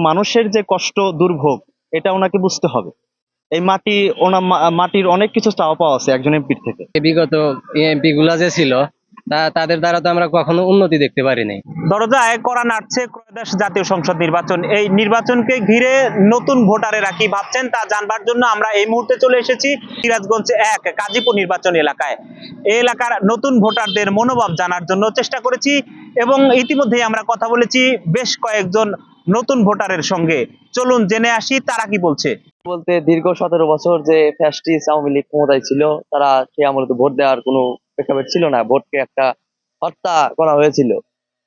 মানুষের যে কষ্ট দুর্ভোগ এটা ওনাকে বুঝতে হবে। এই মাটি ওনার মা- মাটির অনেক কিছু চাওয়া পাওয়া আছে একজন এমপির থেকে। বিগত এমপি গুলা যে ছিল তাদের দ্বারা তো আমরা কখনো উন্নতি দেখতে পারিনি দরজায় করা নাড়ছে ত্রয়োদশ জাতীয় সংসদ নির্বাচন। এই নির্বাচনকে ঘিরে নতুন ভোটারেরা কি ভাবছেন তা জানবার জন্য আমরা এই মুহূর্তে চলে এসেছি সিরাজগঞ্জ এক কাজীপুর নির্বাচন এলাকায়। এই এলাকার নতুন ভোটারদের মনোভাব জানার জন্য চেষ্টা করেছি এবং ইতিমধ্যেই আমরা কথা বলেছি বেশ কয়েকজন নতুন ভোটারের সঙ্গে। চলুন জেনে আসি তারা কি বলছে। বলতে দীর্ঘ সতেরো বছর যে ফ্যাসটিস্ট আওয়ামী লীগ ক্ষমতায় ছিল, তারা সে আমলে তো ভোট দেওয়ার কোনো প্রেক্ষাপট ছিল না। ভোটকে একটা হত্যা করা হয়েছিল।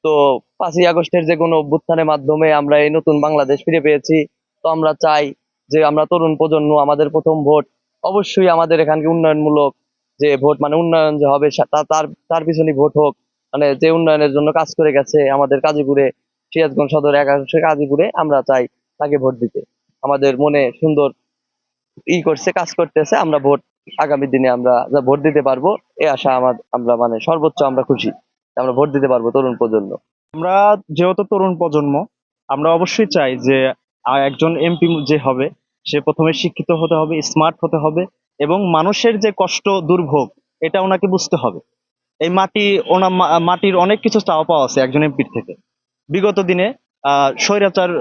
তো পাঁচই আগস্টের যে কোনো অভ্যুত্থানের মাধ্যমে আমরা এই নতুন বাংলাদেশ ফিরে পেয়েছি। তো আমরা চাই যে আমরা তরুণ প্রজন্ম, আমাদের প্রথম ভোট, অবশ্যই আমাদের এখানকে উন্নয়নমূলক যে ভোট মানে উন্নয়ন যে হবে তার তার পিছনে ভোট হোক। মানে যে উন্নয়নের জন্য কাজ করে গেছে আমাদের কাজীপুরে সিরাজগঞ্জ সদর একাংশে কাজীপুরে আমরা চাই তাকে ভোট দিতে। আমাদের মনে সুন্দর ই করছে, কাজ করতেছে, আমরা ভোট আগামী দিনে আমরা যা ভোট দিতে পারব, এ আশা আমার, আমরা মানে সর্বোচ্চ আমরা খুশি আমরা ভোট দিতে পারব তরুণ প্রজন্ম। আমরা যেহেতু তরুণ প্রজন্ম, আমরা অবশ্যই চাই যে একজন এমপি যে হবে, সে প্রথমে শিক্ষিত হতে হবে স্মার্ট হতে হবে এবং মানুষের যে কষ্ট দুর্ভোগ, এটা ওনাকে বুঝতে হবে। এই মাটি, ওনার মা- মাটির অনেক কিছু চাওয়া পাওয়া আছে একজন এমপির থেকে। বিগত দিনে স্বৈরাচার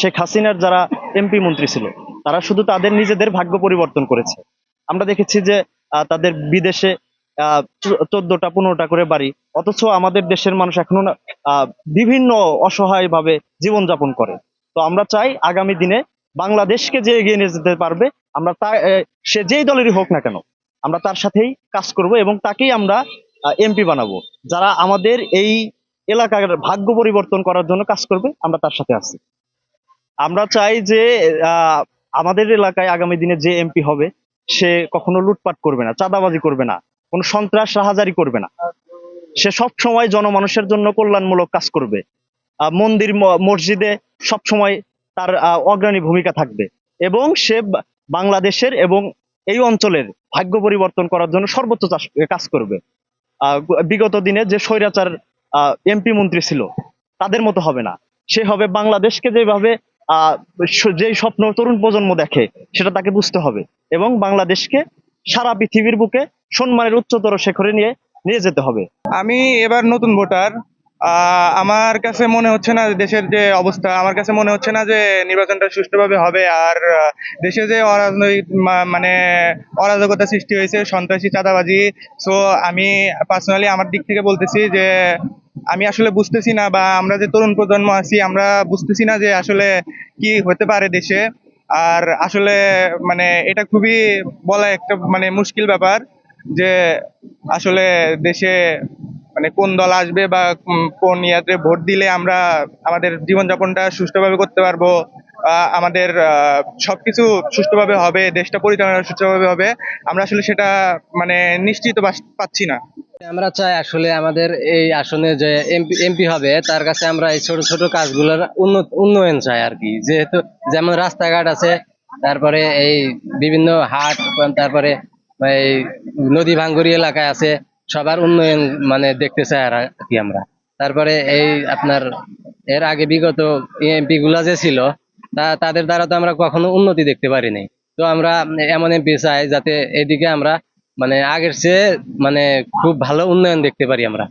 শেখ হাসিনার যারা এমপি মন্ত্রী ছিল, তারা শুধু তাদের নিজেদের ভাগ্য পরিবর্তন করেছে। আমরা দেখেছি যে তাদের বিদেশে চোদ্দটা পনেরোটা করে বাড়ি, অথচ আমাদের দেশের মানুষ এখনও বিভিন্ন অসহায় ভাবে জীবনযাপন করে। তো আমরা চাই আগামী দিনে বাংলাদেশকে যে এগিয়ে নিয়ে যেতে পারবে, আমরা তা সে যেই দলেরই হোক না কেন, আমরা তার সাথেই কাজ করব এবং তাকেই আমরা এমপি বানাবো। যারা আমাদের এই এলাকার ভাগ্য পরিবর্তন করার জন্য কাজ করবে, আমরা তার সাথে আছি। আমরা চাই যে আমাদের এলাকায় আগামী দিনে যে এমপি হবে, সে কখনো লুটপাট করবে না, চাঁদাবাজি করবে না, কোনো সন্ত্রাস রাহাজারি করবে না। সে সব সময় জনমানুষের জন্য কল্যাণমূলক কাজ করবে। মন্দির মসজিদে সব সময় তার অগ্রণী ভূমিকা থাকবে। এবং সে বাংলাদেশের এবং এই অঞ্চলের ভাগ্য পরিবর্তন করার জন্য সর্বোচ্চ কাজ করবে। বিগত দিনে যে স্বৈরাচার এমপি মন্ত্রী ছিল, তাদের মতো হবে না। সে হবে বাংলাদেশকে যেভাবে যেই স্বপ্ন তরুণ প্রজন্ম দেখে, সেটা তাকে বুঝতে হবে এবং বাংলাদেশকে সারা পৃথিবীর বুকে সম্মানের উচ্চতর শেখরে নিয়ে নিয়ে যেতে হবে। আমি এবার নতুন ভোটার আমার কাছে মনে হচ্ছে না দেশের যে অবস্থা, আমার কাছে মনে হচ্ছে না যে নির্বাচনটা সুষ্ঠুভাবে হবে। আর দেশে যে অরাজনৈতিক মানে অরাজকতা সৃষ্টি হয়েছে, সন্ত্রাসী, চাঁদাবাজি সো আমি পার্সোনালি আমার দিক থেকে বলতেছি যে আমি আসলে বুঝতেছি না বা আমরা যে তরুণ প্রজন্ম আছি, আমরা বুঝতেছি না যে আসলে কি হতে পারে দেশে। আর আসলে মানে এটা খুবই বলা একটা মানে মুশকিল ব্যাপার যে আসলে দেশে মানে কোন দল আসবে বা কোন ইয়াতে ভোট দিলে আমরা আমাদের জীবনযাপনটা সুষ্ঠুভাবে করতে পারব আমাদের সবকিছু সুষ্ঠুভাবে হবে, দেশটা পরিচালনা সুষ্ঠুভাবে হবে, আমরা আসলে সেটা মানে নিশ্চিত পাচ্ছি না। আমরা চাই আসলে আমাদের এই আসনে যে এমপি এমপি হবে, তার কাছে আমরা এই ছোট ছোট কাজগুলোর উন্নয়ন চাই আর কি। যেহেতু যেমন রাস্তাঘাট আছে, তারপরে এই বিভিন্ন হাট, তারপরে এই নদী ভাঙ্গুরি এলাকায় আছে সবার উন্নয়ন মানে দেখতে চাই আর কি আমরা। তারপরে এই আপনার এর আগে বিগত এমপি গুলা যে ছিল, তা তাদের দ্বারা তো আমরা কখনো উন্নতি দেখতে পারিনি। তো আমরা এমন এমপি চাই যাতে এদিকে আমরা মানে আগের চেয়ে মানে খুব ভালো উন্নয়ন দেখতে পারি আমরা।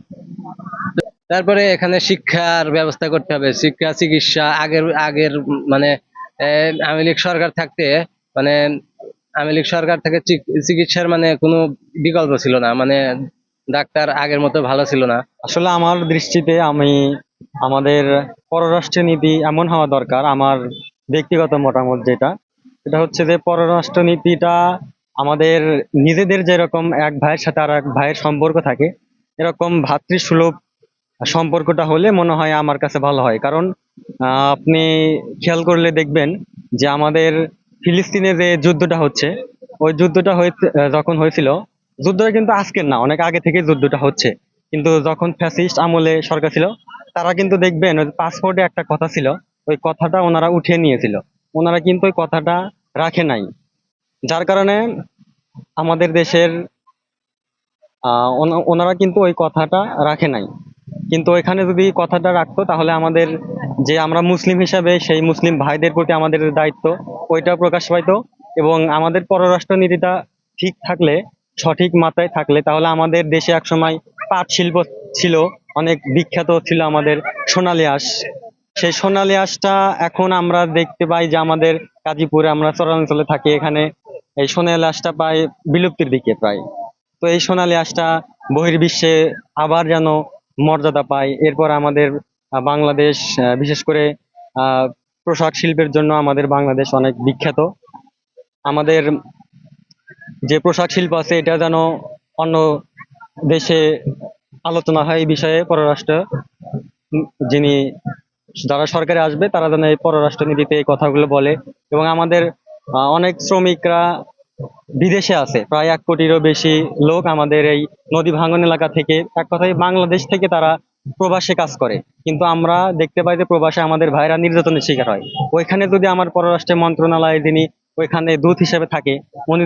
তারপরে এখানে শিক্ষার ব্যবস্থা করতে হবে, শিক্ষা, চিকিৎসা, আগের আগের মানে আওয়ামী লীগ সরকার থাকতে মানে আওয়ামী লীগ সরকার থেকে চিক- চিকিৎসার মানে কোনো বিকল্প ছিল না। মানে ডাক্তার আগের মতো ভালো ছিল না। আসলে আমার দৃষ্টিতে আমি আমাদের পররাষ্ট্র নীতি এমন হওয়া দরকার আমার ব্যক্তিগত মতামত যেটা। সেটা হচ্ছে যে পররাষ্ট্র নীতিটা আমাদের নিজেদের যেরকম এক ভাইয়ের সাথে আর এক ভাইয়ের সম্পর্ক থাকে এরকম ভাতৃসুলভ সম্পর্কটা হলে মনে হয় আমার কাছে ভালো হয়। কারণ আপনি খেয়াল করলে দেখবেন যে আমাদের ফিলিস্তিনে যে যুদ্ধটা হচ্ছে ওই যুদ্ধটা আহ, যখন হয়েছিল যুদ্ধটা কিন্তু আজকের না, অনেক আগে থেকে যুদ্ধটা হচ্ছে। কিন্তু যখন ফ্যাসিস্ট আমলে সরকার ছিল, তারা কিন্তু দেখবেন ওই পাসপোর্টে একটা কথা ছিল, ওই কথাটা ওনারা উঠিয়ে নিয়েছিল। ওনারা কিন্তু ওই কথাটা রাখে নাই। যার কারণে আমাদের দেশের ওনারা কিন্তু ওই কথাটা রাখে নাই। কিন্তু এখানে যদি কথাটা রাখতো, তাহলে আমাদের যে আমরা মুসলিম হিসাবে, সেই মুসলিম ভাইদের প্রতি আমাদের দায়িত্ব ওইটা প্রকাশ পাইতো। এবং আমাদের পররাষ্ট্র নীতিটা ঠিক থাকলে সঠিক মাত্রায় থাকলে তাহলে আমাদের দেশে একসময় পাট শিল্প ছিল, অনেক বিখ্যাত ছিল আমাদের সোনালী আঁশ। সেই সোনালী আঁশটা এখন আমরা দেখতে পাই যে আমাদের গাজীপুরে আমরা চরাঞ্চলে থাকি, এখানে এই সোনালী আঁশটা প্রায় বিলুপ্তির দিকে প্রায়। তো এই সোনালী আঁশটা বহির্বিশ্বে আবার যেন মর্যাদা পায়, এরপর আমাদের বাংলাদেশ বিশেষ করে পোশাক শিল্পের জন্য আমাদের বাংলাদেশ অনেক বিখ্যাত। আমাদের যে পোশাক শিল্প আছে, এটা যেন অন্য দেশে আলোচনা হয় এই বিষয়ে পররাষ্ট্র, যিনি, যারা সরকারে আসবে, তারা যেন এই পররাষ্ট্র নীতিতে এই কথাগুলো বলে। এবং আমাদের অনেক শ্রমিকরা বিদেশে আছে, প্রায় এক কোটিরও বেশি লোক আমাদের এই নদী ভাঙ্গন এলাকা থেকে, এক কথায় বাংলাদেশ থেকে তারা প্রবাসে কাজ করে। কিন্তু আমরা দেখতে পাই যে প্রবাসে আমাদের ভাইরা নির্যাতনের শিকার হয়। ওইখানে যদি আমার পররাষ্ট্র মন্ত্রণালয়ে যিনি ওইখানে দূত হিসেবে থাকে। উনি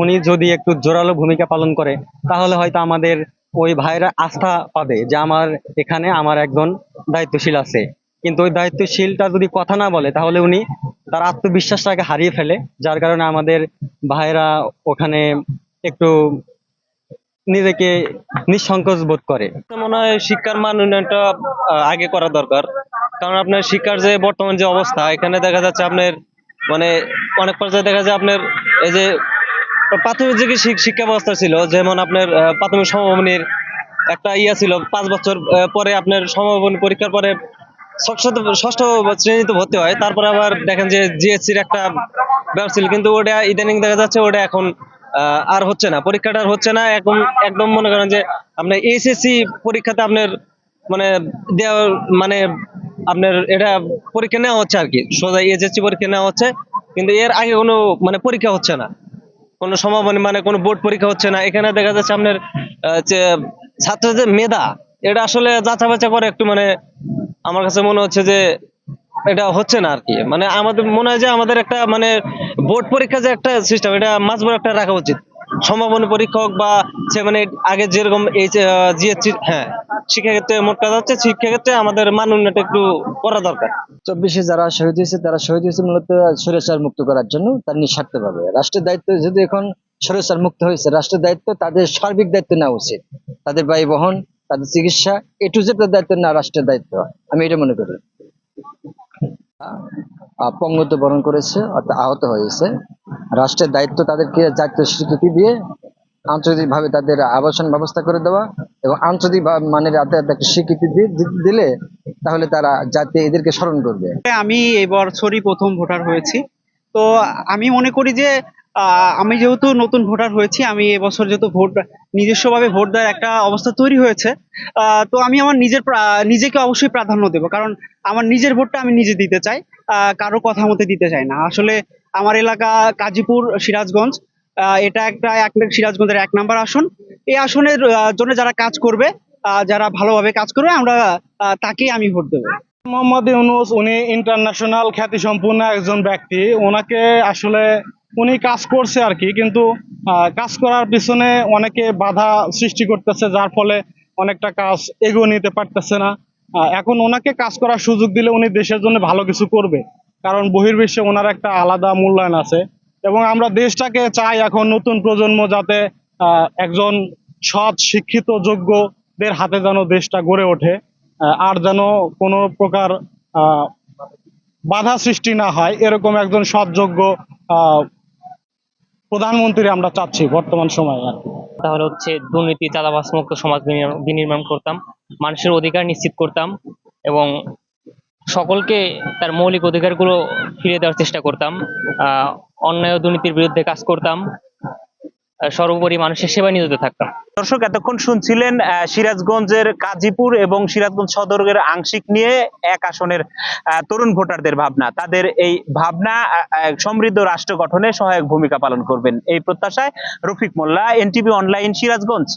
উনি যদি একটু জোরালো ভূমিকা পালন করে, তাহলে হয়তো আমাদের ওই ভাইরা আস্থা পাবে যে আমার এখানে আমার একজন দায়িত্বশীল আছে। কিন্তু ওই দায়িত্বশীলটা যদি কথা না বলে, তাহলে উনি তার আত্মবিশ্বাসটাকে হারিয়ে ফেলে, যার কারণে আমাদের ভাইরা ওখানে একটু নিজেকে নিঃসংকোচ বোধ করে। মনে হয় শিক্ষার মান উন্নয়নটা আগে করা দরকার। কারণ আপনার শিক্ষার যে বর্তমান যে অবস্থা, এখানে দেখা যাচ্ছে আপনার মানে অনেক পর্যায়ে দেখা যায় আপনার এই যে প্রাথমিক যে শিক্ষা ব্যবস্থা ছিল, যেমন আপনার প্রাথমিক সমভূমির একটা ইয়া ছিল, পাঁচ বছর পরে আপনার সমভূমি পরীক্ষার পরে ষষ্ঠ ষষ্ঠ শ্রেণীতে ভর্তি হয়। তারপরে আবার দেখেন যে জিএসসির একটা ব্যাপার ছিল, কিন্তু ওটা ইদানিং দেখা যাচ্ছে ওটা এখন আর হচ্ছে না। পরীক্ষাটা আর হচ্ছে না। এখন একদম মনে করেন যে আপনার এইচএসসি পরীক্ষাতে আপনার মানে দেওয়ার মানে আপনার এটা পরীক্ষা নেওয়া হচ্ছে আর কি। সোজা এইচএসসি পরীক্ষা নেওয়া হচ্ছে কিন্তু এর আগে কোনো মানে পরীক্ষা হচ্ছে না। কোনো সমাপনী মানে কোনো বোর্ড পরীক্ষা হচ্ছে না। এখানে দেখা যাচ্ছে আপনার আহ, যে মেধা এটা আসলে যাচা বাচা করে একটু মানে আমার কাছে মনে হচ্ছে যে এটা হচ্ছে না আর কি। মানে আমাদের মনে হয় যে আমাদের একটা মানে বোর্ড পরীক্ষা যে একটা সিস্টেম এটা মাঝবর একটা রাখা উচিত। সমাপনী পরীক্ষক বা সে মানে আগে যেরকম এই জিএসসি হ্যাঁ শিক্ষাক্ষেত্রে মোট কথা হচ্ছে, শিক্ষাক্ষেত্রে আমাদের মান উন্নয়নটা একটু করা দরকার। চব্বিশে যারা শহীদ হয়েছে, তারা শহীদ হয়েছে মূলত স্বৈরাচার মুক্ত করার জন্য, তার নিঃস্বার্থ ভাবে। রাষ্ট্রের দায়িত্ব যদি এখন স্বৈরাচার মুক্ত হয়েছে, রাষ্ট্রের দায়িত্ব তাদের সার্বিক দায়িত্ব নেওয়া উচিত। তাদের বহন তাদের চিকিৎসা, এ টু জেড দায়িত্ব না, রাষ্ট্রের দায়িত্ব। আমি এটা মনে করি। আহ, পঙ্গত্ব বরণ করেছে অর্থাৎ আহত হয়েছে। রাষ্ট্রের দায়িত্ব তাদেরকে জাতীয় স্বীকৃতি দিয়ে আন্তর্জাতিকভাবে তাদের আবাসন ব্যবস্থা করে দেওয়া এবং আন্তর্জাতিক মানের একটা স্বীকৃতি দিলে তাহলে তারা জাতি এদেরকে স্মরণ করবে। আমি এই বছরই প্রথম ভোটার হয়েছি। তো আমি মনে করি যে আমি যেহেতু নতুন ভোটার হয়েছি আমি এবছর যেহেতু ভোট নিজস্বভাবে ভোট দেওয়ার একটা অবস্থা তৈরি হয়েছে তো আমি আমার নিজের নিজেকে অবশ্যই প্রাধান্য দেবো। কারণ আমার নিজের ভোটটা আমি নিজে দিতে চাই। কারও কথা মতে দিতে চাই না। আসলে আমার এলাকা কাজীপুর সিরাজগঞ্জ এটা একটা এক সিরাজগঞ্জের এক নাম্বার আসন। এই আসনের জন্য যারা কাজ করবে যারা ভালোভাবে কাজ করবে, আমরা তাকেই আমি ভোট দেবো। মোহাম্মদ ইউনুস, উনি ইন্টারন্যাশনাল খ্যাতি সম্পূর্ণ একজন ব্যক্তি। ওনাকে আসলে উনি কাজ করছে আর কি, কিন্তু কাজ করার পিছনে অনেকে বাধা সৃষ্টি করতেছে, যার ফলে অনেকটা কাজ এগিয়ে নিতে পারতেছে না। এখন ওনাকে কাজ করার সুযোগ দিলে উনি দেশের জন্য ভালো কিছু করবে। কারণ বহির্বিশ্বে ওনার একটা আলাদা মূল্যায়ন আছে। এবং আমরা দেশটাকে চাই এখন নতুন প্রজন্ম যাতে একজন সৎ, শিক্ষিত, যোগ্যদের হাতে যেন দেশটা গড়ে ওঠে আর যেন কোনো প্রকার বাধা সৃষ্টি না হয়, এরকম একজন সৎযোগ্য প্রধানমন্ত্রী আমরা চাচ্ছি বর্তমান সময়ে আর তাহলে হচ্ছে দুর্নীতি চাঁদাবাস মুক্ত সমাজ বিনির্মাণ- করতাম। মানুষের অধিকার নিশ্চিত করতাম এবং সকলকে তার মৌলিক অধিকারগুলো ফিরে দেওয়ার চেষ্টা করতাম। অন্যায় দুর্নীতির বিরুদ্ধে কাজ করতাম। সর্বোপরি মানুষের সেবা নিয়োজিত থাকতাম। দর্শক, এতক্ষণ শুনছিলেন সিরাজগঞ্জের কাজীপুর এবং সিরাজগঞ্জ সদরের আংশিক নিয়ে এক আসনের তরুণ ভোটারদের ভাবনা। তাদের এই ভাবনা সমৃদ্ধ রাষ্ট্র গঠনে সহায়ক ভূমিকা পালন করবেন এই প্রত্যাশায় রফিক মোল্লা, এনটিভি অনলাইন, সিরাজগঞ্জ।